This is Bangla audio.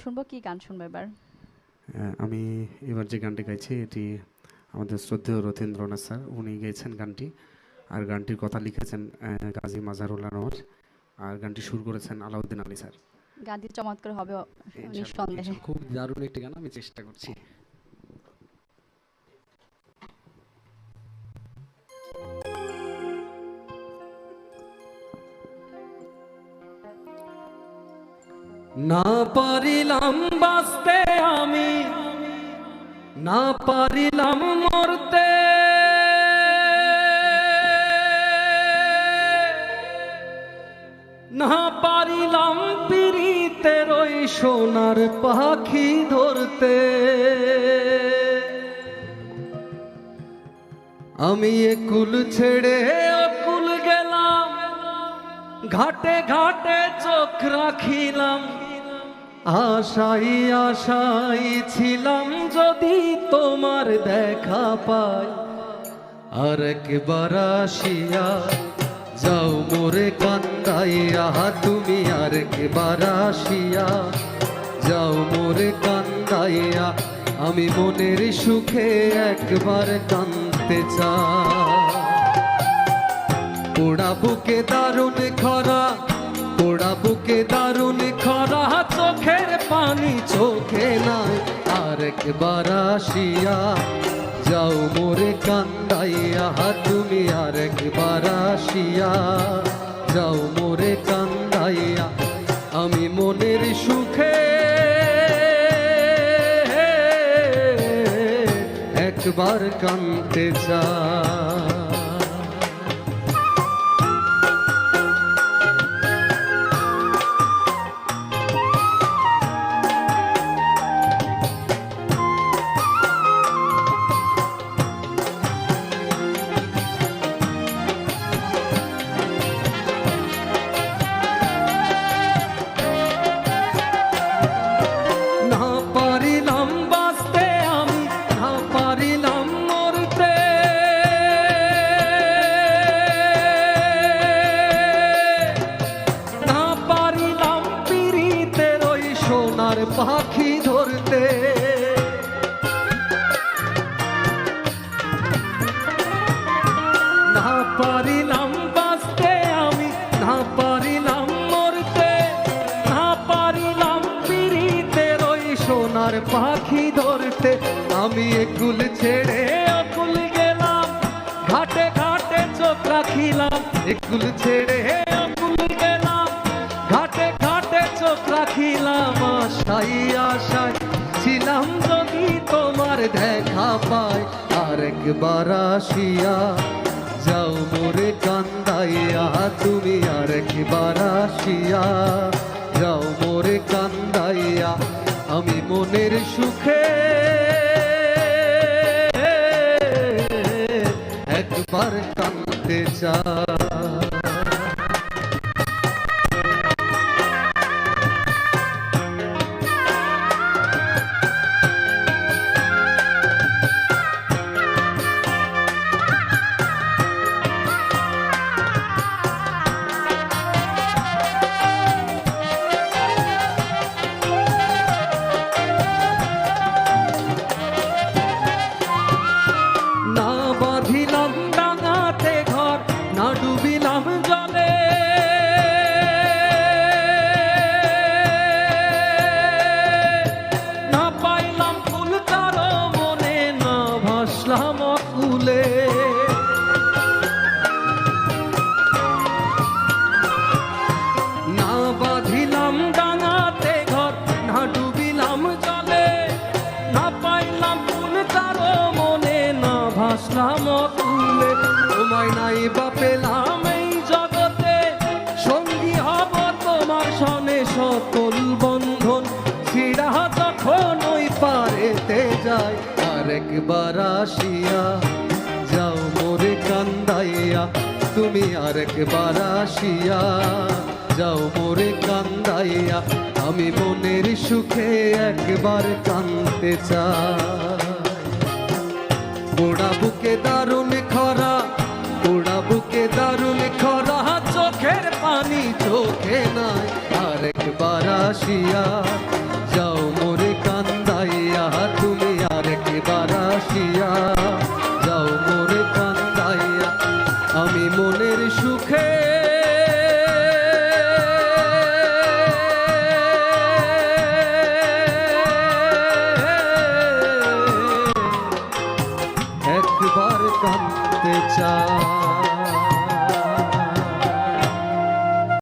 শুনব কি গান শুনব এবার? আমি এবার যে গানটি গাইছি এটি আমাদের শ্রদ্ধেয় রথীন্দ্রনাথ স্যার উনি গেয়েছেন গানটি আর গানটির কথা লিখেছেন কাজী গাজী মাজারুল আনোয়ার আর গানটি সুর করেছেন আলাউদ্দিন আলী স্যার। গানটি চমৎকার হবে নিঃসন্দেহে। খুব দারুণ একটি গান আমি চেষ্টা করছি। না পারিলাম বাঁচতে আমি, না পারিলাম মরতে। না পারিলাম পিড়িতে রই সোনার পাখি ধরতে। আমি একুল ছেড়ে অকুল গেলাম, ঘাটে ঘাটে চোখ রাখিলাম। আশাই আশাই ছিলাম যদি তোমার দেখা পাই। আর একবার আসিয়া যাও মোরে কান্দাইয়া, তুমি আর একবার আসিয়া যাও মোরে কান্দাইয়া, আমি মনের সুখে একবার কান্দতে চাই। পোড়া বুকে দারুণ খরা পোড়া বুকে দারুণ খরা, চোখের পানি চোখে নাই। আর একবার আসিয়া যাও মোরে কান্দাইয়া তুমি আর একবার আসিয়া যাও মোরে কান্দাইয়া। আমি মনের সুখে একবার কান্দতে চাই। সোনার পাখি ধরতে আমি একুল ছেড়ে অকুল গেলাম। ঘাটে ঘাটে চোখ রাখিলাম। একুল ছেড়ে অকুল গেলাম। ঘাটে ঘাটে চোখ রাখিলাম। আশাই আশায় ছিলাম যদি তোমার দেখা পায়। আরেকবার আসিয়া যাও মোরে কান্দাইয়া, তুমি আরেকবার আসিয়া যাও মোরে কান্দাইয়া। আমি মনের সুখে একবার কানতে চাই। অকুলে না বাঁধিলাম ডাঙাতে ঘর, না ডুবিলাম জলে। না পাইলাম ফুল তার মনে, না ভাসলাম অকুলে তোমায় নাই বা পেলাম এই জগতে। সঙ্গী হব তোমার সনে সকল বন্ধন। ছিড়া যখন ওই পারেতে যায় আরেকবার আসিয়া যাও মোরে কান্দাইয়া, তুমি আরেকবার আসিয়া যাও মোরে কান্দাইয়া, আমি মনের সুখে একবার কান্দতে চাই। পোড়া বুকে দারুণ খরা পোড়া বুকে দারুণ খরা, চোখের পানি চোখে নাই আরেকবার আসিয়া যাও আসিয়া